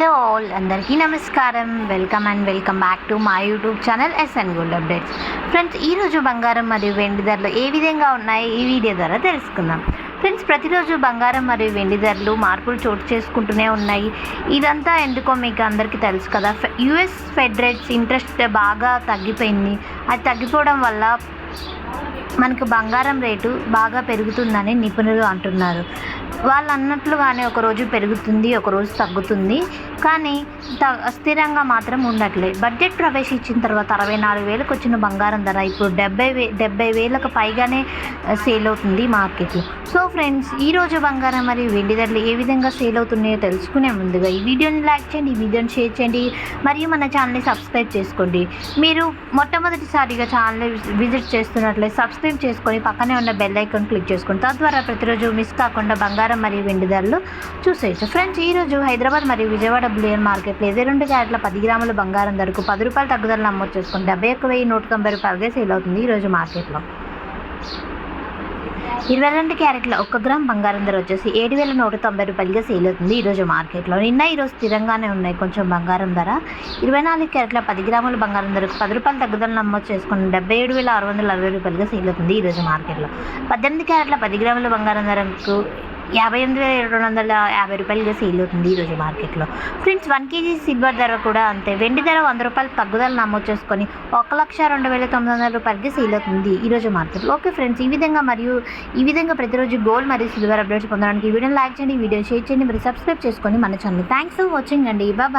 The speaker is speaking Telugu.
హలో ఆల్ అందరికీ నమస్కారం. Welcome and welcome back to మా YouTube channel SN gold updates friends ఈరోజు బంగారం మరియు వెండి ధరలు ఏ విధంగా ఉన్నాయి? ఈ వీడియో ద్వారా తెలుసుకుందాం. ఫ్రెండ్స్ ప్రతిరోజు బంగారం మరియు వెండి ధరలు మార్పులు చోటు చేసుకుంటూనే ఉన్నాయి. ఇదంతా ఎందుకో మీకు అందరికీ తెలుసు కదా. యుఎస్ ఫెడ్ రేట్స్ ఇంట్రెస్ట్ బాగా తగ్గిపోయింది. అది తగ్గిపోవడం వల్ల మనకు బంగారం రేటు బాగా పెరుగుతుందని నిపుణులు అంటున్నారు. వాళ్ళు అన్నట్లుగానే ఒకరోజు పెరుగుతుంది ఒకరోజు తగ్గుతుంది. కానీ త స్థిరంగా మాత్రం ఉండట్లేదు బడ్జెట్ ప్రవేశించిన తర్వాత అరవై నాలుగు వేలకు వచ్చిన బంగారం ధర ఇప్పుడు డెబ్బై వే డెబ్బై వేలకు పైగానే సేల్ అవుతుంది మార్కెట్లో సో ఫ్రెండ్స్ ఈరోజు బంగారం మరియు వెండి ధరలు ఏ విధంగా సేల్ అవుతున్నాయో తెలుసుకునే ముందుగా ఈ వీడియోని లైక్ చేయండి ఈ వీడియోని షేర్ చేయండి మరియు మన ఛానల్ని సబ్స్క్రైబ్ చేసుకోండి. మీరు మొట్టమొదటిసారిగా ఛానల్ విజిట్ చేస్తున్నట్లు నచ్చినట్లయితే సబ్స్క్రైబ్ చేసుకొని పక్కనే ఉన్న బెల్ ఐకాన్ క్లిక్ చేసుకోండి తద్వారా ప్రతిరోజు మిస్ కాకుండా బంగారం మరియు వెండి ధరలు చూసేయచ్చు. ఫ్రెండ్స్ ఈరోజు హైదరాబాద్ మరియు విజయవాడ బులియన్ మార్కెట్లో ఇరవై రెండు క్యారెట్ల పది గ్రాముల బంగారం ధరకు పది రూపాయలు తగ్గుదల నమోదు చేసుకుని డెబ్బై ఒక్క వెయ్యి నూట తొంభై రూపాయలుగా సేల్ అవుతుంది ఈరోజు మార్కెట్లో. ఇరవై రెండు క్యారెట్ల ఒక్క గ్రామ్ బంగారం ధర వచ్చేసి ఏడు వేల నూట తొంభై రూపాయలుగా సేల్ అవుతుంది. ఈరోజు మార్కెట్లో నిన్న ఈరోజు స్థిరంగానే ఉన్నాయి కొంచెం బంగారం ధర. ఇరవై నాలుగు క్యారెట్ల పది గ్రాముల బంగారం ధరకు పది రూపాయలు తగ్గుదల నమోదు చేసుకుని డెబ్బై ఏడు వేల ఆరు వందల అరవై రూపాయలుగా సేల్ అవుతుంది ఈరోజు మార్కెట్లో. పద్దెనిమిది క్యారెట్ల పది గ్రాముల బంగారం ధరకు యాభై ఎనిమిది వేల రెండు వందల యాభై రూపాయలుగా సేల్ అవుతుంది ఈరోజు మార్కెట్లో. ఫ్రెండ్స్ వన్ కేజీ సిల్వర్ ధర కూడా అంతే. వెండి ధర వంద రూపాయలు తగ్గుదల నమోదు చేసుకొని ఒక లక్ష రెండు వేల తొమ్మిది వందల రూపాయలకి సేల్ అవుతుంది ఈరోజు మార్కెట్లో. ఓకే ఫ్రెండ్స్ ఈ విధంగా మరియు ఈ విధంగా ప్రతిరోజు గోల్డ్ మరియు సిల్వర్ అప్డేట్స్ పొందడానికి వీడియోని లైక్ చేయండి వీడియో షేర్ చేయండి మరి సబ్స్క్రైబ్ చేసుకొని మన ఛానల్ థ్యాంక్స్ ఫర్ వాచింగ్ అండి. బాయ్